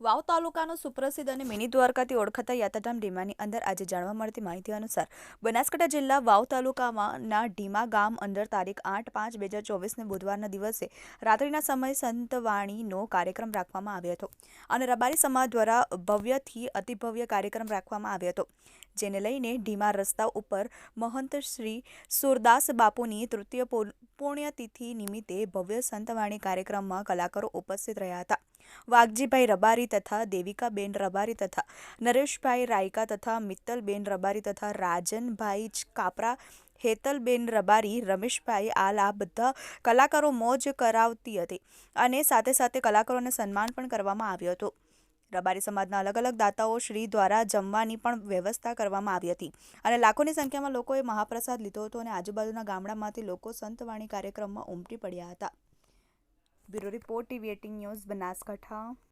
વાવ તાલુકાનો સુપ્રસિદ્ધ અને મિની દ્વારકાથી ઓળખાતા યાત્રાધામ ડીમાની અંદર આજે જાણવા મળતી માહિતી અનુસાર બનાસકાંઠા જિલ્લા વાવ તાલુકામાંના ડીમા ગામ અંદર તારીખ આઠ પાંચ બે હજાર ચોવીસને બુધવારના દિવસે રાત્રિના સમયે સંતવાણીનો કાર્યક્રમ રાખવામાં આવ્યો હતો અને રબારી સમાજ દ્વારા ભવ્યથી અતિભવ્ય કાર્યક્રમ રાખવામાં આવ્યો હતો, જેને લઈને ઢીમા રસ્તા ઉપર મહંત શ્રી સુરદાસ બાપુની તૃતીય પુણ્યતિથિ નિમિત્તે ભવ્ય સંતવાણી કાર્યક્રમમાં કલાકારો ઉપસ્થિત રહ્યા હતા. વાઘજીભાઈ રબારી તથા દેવિકાબેન રબારી તથા નરેશભાઈ રાયકા તથા મિત્તલબેન રબારી તથા રાજનભાઈ કાપરા, હેતલબેન રબારી, રમેશભાઈ આલ આ બધા કલાકારો મોજ કરાવતી હતી અને સાથે સાથે કલાકારોને સન્માન પણ કરવામાં આવ્યું હતું. રબારી સમાજના અલગ અલગ દાતાઓ શ્રી દ્વારા જમવાની પણ વ્યવસ્થા કરવામાં આવી હતી અને લાખોની સંખ્યામાં લોકોએ મહાપ્રસાદ લીધો હતો અને આજુબાજુના ગામડામાંથી લોકો સંતવાણી કાર્યક્રમમાં ઉમટી પડ્યા હતા. Bureau report TV eighteen news Banaskantha